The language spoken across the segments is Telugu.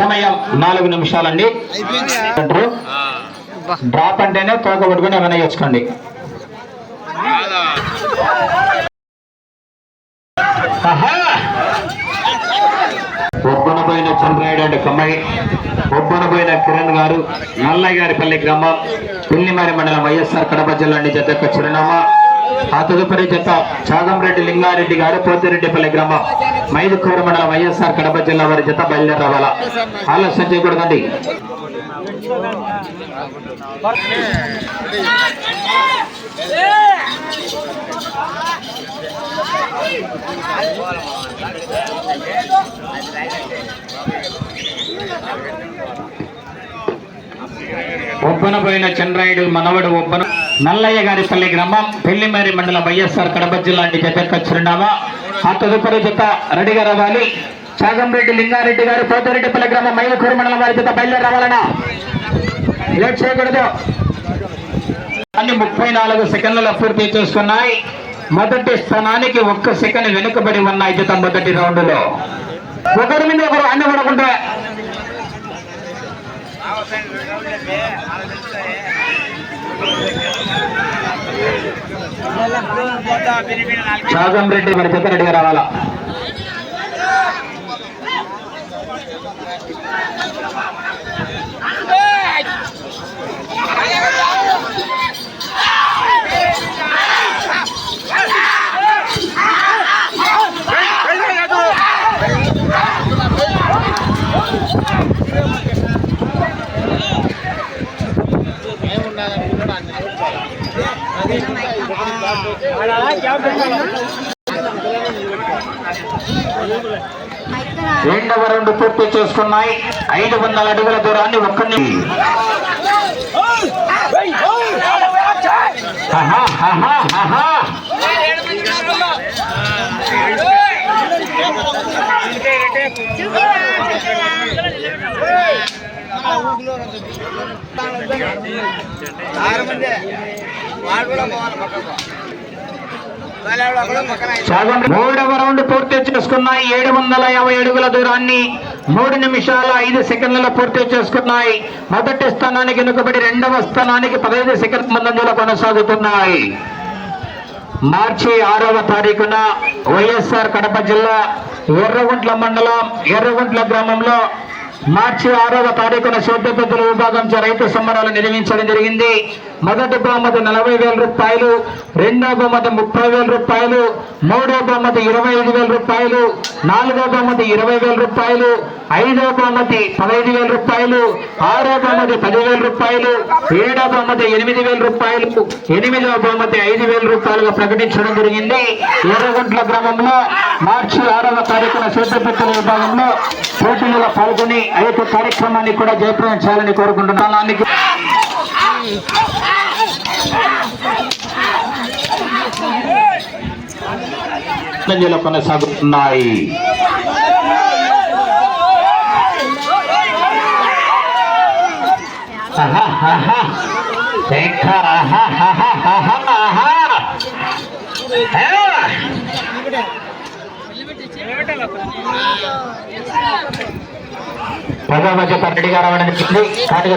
సమయం నాలుగు నిమిషాలండి. అంటారు. డ్రాప్ అంటేనే తోక పట్టుకుని ఏమైనా చేసుకోండి! ఒబ్బనబోయిన చంద్రాయుడు అంటే కమ్మాయి ఒబ్బనబోయిన కిరణ్ గారు నల్లయ్య గారి పల్లి గ్రామం పిల్లిమారి మండలం వైఎస్ఆర్ కడప జిల్లా నుంచి చిరునామా. ఆ తదుపరి జత చాగంరెడ్డి లింగారెడ్డి గారు పోతిరెడ్డిపల్లి గ్రామం. మైదుకూర మండలం వైఎస్ఆర్ కడప జిల్లా వారి జత బయలుదేరి రావాలా ఆలస్యం చేయకూడదండి ఒబ్బనబోయిన చంద్రాయుడు మనవడు ఒబ్బన నల్లయ్య గారి గ్రామం పెళ్ళిమేరి మండలం వైఎస్ఆర్ కడప జిల్లా నుంచి చిరునామా. ఆ తదుపరి జత రెడీగా రావాలి చాగంరెడ్డి లింగారెడ్డి గారు పోతిరెడ్డిపల్లి గ్రామం మైలకూరు మండలం వారి జత బయలుదేరి రావాలనా లేట్ చేయకూడదు. అన్ని ముప్పై నాలుగు సెకండ్లలో పూర్తి చేసుకున్నాయి. మొదటి స్థానానికి ఒక్క సెకండ్ వెనుకబడి ఉన్నాయి జత మొదటి రౌండ్లో ఒకరి మీద ఒకరు అన్ని పడకుండా చాగం రెడ్డి మరి జత రెడీగా రావాలా రెండవ రౌండ్ పూర్తి చేసుకున్నాయి. ఐదు వందల అడుగుల దూరాన్ని ఒక్కడి ఆహా, మూడవ రౌండ్ పూర్తి చేసుకున్నాయి. ఏడు వందల యాభై అడుగుల దూరాన్ని మూడు నిమిషాల ఐదు సెకండ్లలో పూర్తి చేసుకున్నాయి. మొదటి స్థానానికి వెనుకబడి రెండవ స్థానానికి పదహైదు సెకండ్ ముందంజలో కొనసాగుతున్నాయి. మార్చి ఆరవ తారీఖున వైఎస్ఆర్ కడప జిల్లా ఎర్రగుంట్ల మండలం ఎర్రగుంట్ల గ్రామంలో మార్చి ఆరవ తారీఖున శోధపద్ధతుల విభాగం రైతు సంబరాలు నిర్వహించడం జరిగింది. మొదటి బహుమతి నలభై వేల రూపాయలు రెండో బహుమతి ముప్పై వేల రూపాయలు మూడో బహుమతి ఇరవై ఐదు వేల రూపాయలు నాలుగో బహుమతి ఇరవై వేల రూపాయలు ఐదో బహుమతి పదహైదు వేల రూపాయలు ఆరో బహుమతి పదివేల రూపాయలు ఏడో బహుమతి ఎనిమిది వేల రూపాయలు ఎనిమిదవ బహుమతి ఐదు వేల రూపాయలుగా ప్రకటించడం జరిగింది. ఎర్రగుంట్ల గ్రామంలో మార్చి ఆరవ తారీఖున శుద్ధపెట్టల విభాగంలో పోటీలలో పాల్గొని ఆ యొక్క కార్యక్రమాన్ని కూడా జయప్రదం చేయాలని కోరుకుంటున్నాను దానికి ముందంజలో కొనసాగుతున్నాయి ఆహా, ఆహా. శేఖర్, ఆహా, ఆహా, ఆహా, ఆహా. ఆ. పదవ జత రెడీగా రావడానికి ఉంది కాటు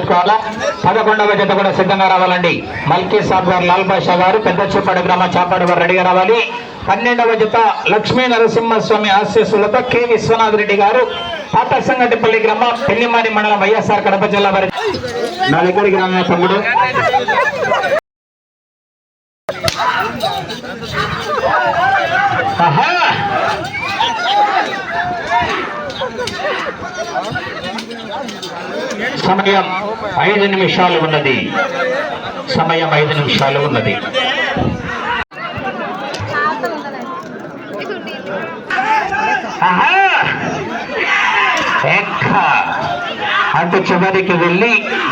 పదకొండవ జత కూడా సిద్ధంగా రావాలండి. మల్కీ సాబ్ గారు లాల్ బాషా గారు పెద్ద చూపాడు గ్రామ చాపాడు వారు రెడీగా రావాలి. పన్నెండవ జత లక్ష్మీ నరసింహస్వామి ఆశీస్సులతో కె విశ్వనాథ్ రెడ్డి గారు పాతసంగటిపల్లి గ్రామ పెళ్ళిమాని మండలం వైఎస్ఆర్ కడప జిల్లా వారి నా దగ్గరికి రాన్న తమ్ముడు. ఆహా! సమయం ఐదు నిమిషాలు ఉన్నది. సమయం ఐదు నిమిషాలు ఉన్నది. ఆహా! అటు చివరికి వెళ్ళి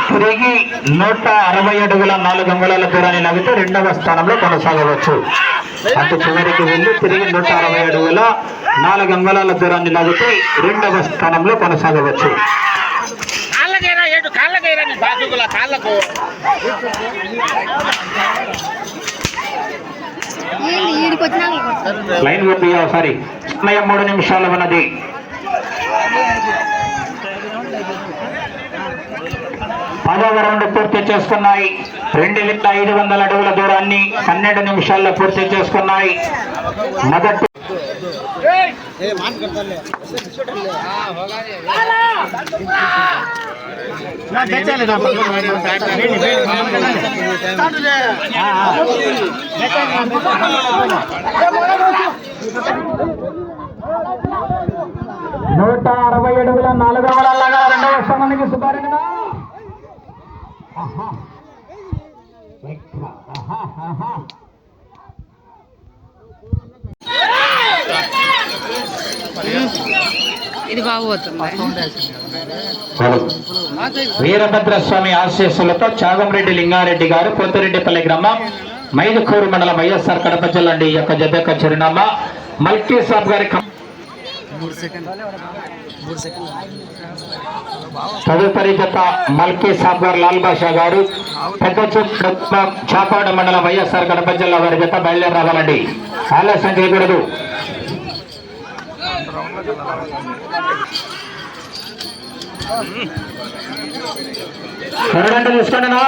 తిరిగి నూట అరవై అడుగుల నాలుగు అంగుళాల దూరాన్ని లాగితే రెండవ స్థానంలో కొనసాగవచ్చు. అటు చివరికి వెళ్ళి తిరిగి నూట అరవై అడుగుల నాలుగు అంగుళాల దూరాన్ని లాగితే రెండవ స్థానంలో కొనసాగవచ్చు. ఏడు కాళ్ళకైనా నీ బాసుగుల కాళ్ళకు. లైన్ ఒకసారి. సమయం మూడు నిమిషాలు ఉన్నది. పదవ రౌండ్ పూర్తి చేసుకున్నాయి. రెండు వేల ఐదు వందల అడుగుల దూరాన్ని పన్నెండు నిమిషాల్లో పూర్తి చేసుకున్నాయి. మొదటి నూట అరవై అడుగుల నాలుగవ లాగా రెండవ స్థానానికి సుధారణ ఇది బాగోతుంది. వీరభద్ర స్వామి ఆశీస్సులతో చాగంరెడ్డి లింగారెడ్డి గారు పోతిరెడ్డిపల్లి గ్రామం మైదుకూరు మండలం వైఎస్ఆర్ కడప జిల్లా అండి ఈ యొక్క జత యొక్క చిరునామా. మల్కీ సాబ్ గారి తదుపరి జత మల్కీ సాబ్ గారు లాల్ బాషా గారు. పెద్ద చాపాడు మండలం వైఎస్ఆర్ కడప జిల్లా వారి జత బయలుదేరి రావాలండి. ఆలస్యం చేయకూడదు. కరడంట చూసుకోండి నా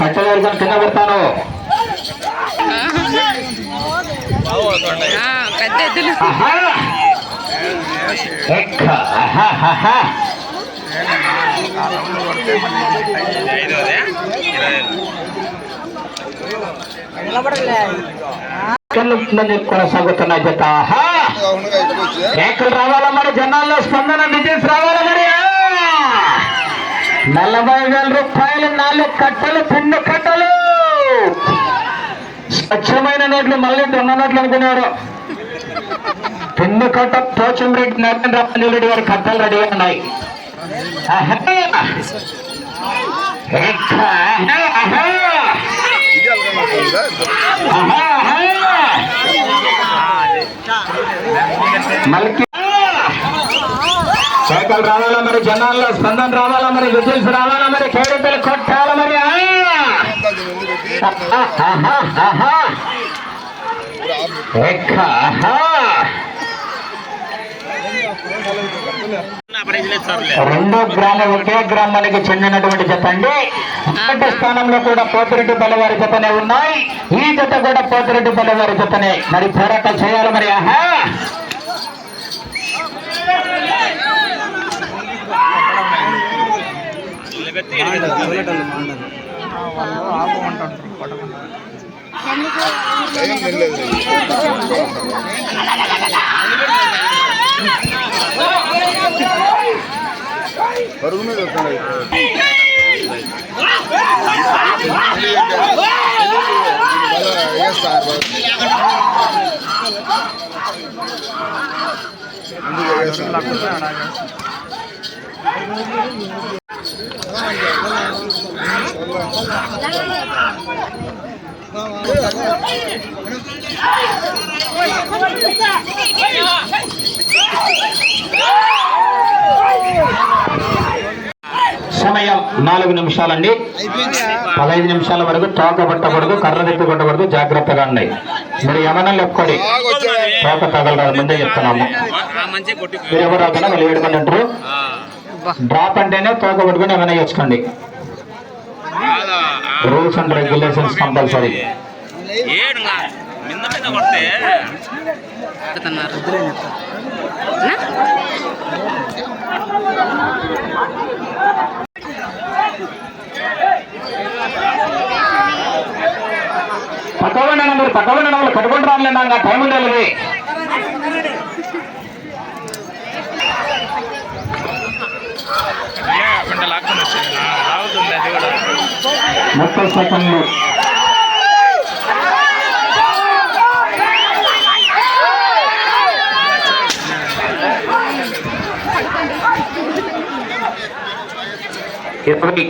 కట్టెలు వేసుకొని కింద పెడతాను. పెద్ద ఎద్దులు. కన్ను కొనసాగుతున్న జత. కేకలు రావాలా మరి జనాల్లో స్పందన విజయస్ రావాలా మరి! నలభై వేల రూపాయలు నాలుగు కట్టలు పెన్ను కట్టలు! స్వచ్ఛమైన నోట్లు మళ్ళీ దొంగ నోట్లు అనుకున్నారు. పెన్ను కట్ట పోచంరెడ్డి నారాయణ రెడ్డి గారి కట్టలు రెడీగా ఉన్నాయి. ఆహా! మల్కి సైకిల్ రావాలా మరి జనాల్లో స్పందన రావాలా మరి విజిల్స్ రావాలా మరి కేడీపీలు కొట్టాలా మరి ఆ! ఆహా, ఆహా. ఎక్క, ఆహా. రెండో గ్రామం ఒకే గ్రామానికి చెందినటువంటి జత అండి. మొదటి స్థానంలో కూడా పోతిరెడ్డి బలవారి జతనే ఉన్నాయి. ఈ జత కూడా పోతిరెడ్డి బలవారి జతనే. మరి పోరాటం చేయాలి మరి ఆహా. పరుగు మీద వస్తున్నాయి సమయం నాలుగు నిమిషాలండి. పదహైదు నిమిషాల వరకు తోక పట్టకూడదు కర్ర తిప్పి కొట్టకూడదు జాగ్రత్తగా ఉన్నాయి మీరు ఏమైనా లెక్కోడి తోక తగలరాదు ముందే చెప్తున్నాము. మీరు ఎవరు రాకుండా వాళ్ళు ఏడుకొని అంటారు డ్రాప్ అంటేనే తోక పట్టుకొని ఏమైనా చేసుకోండి. రూల్స్ అండ్ రెగ్యులేషన్స్ కంపల్సరీ పక్కవండి మీరు పక్కవండి వాళ్ళు కట్టుకుంటూ రాలేదు నాకు టైం ఉండాలి ముప్పై సెకండ్లు ఇరవై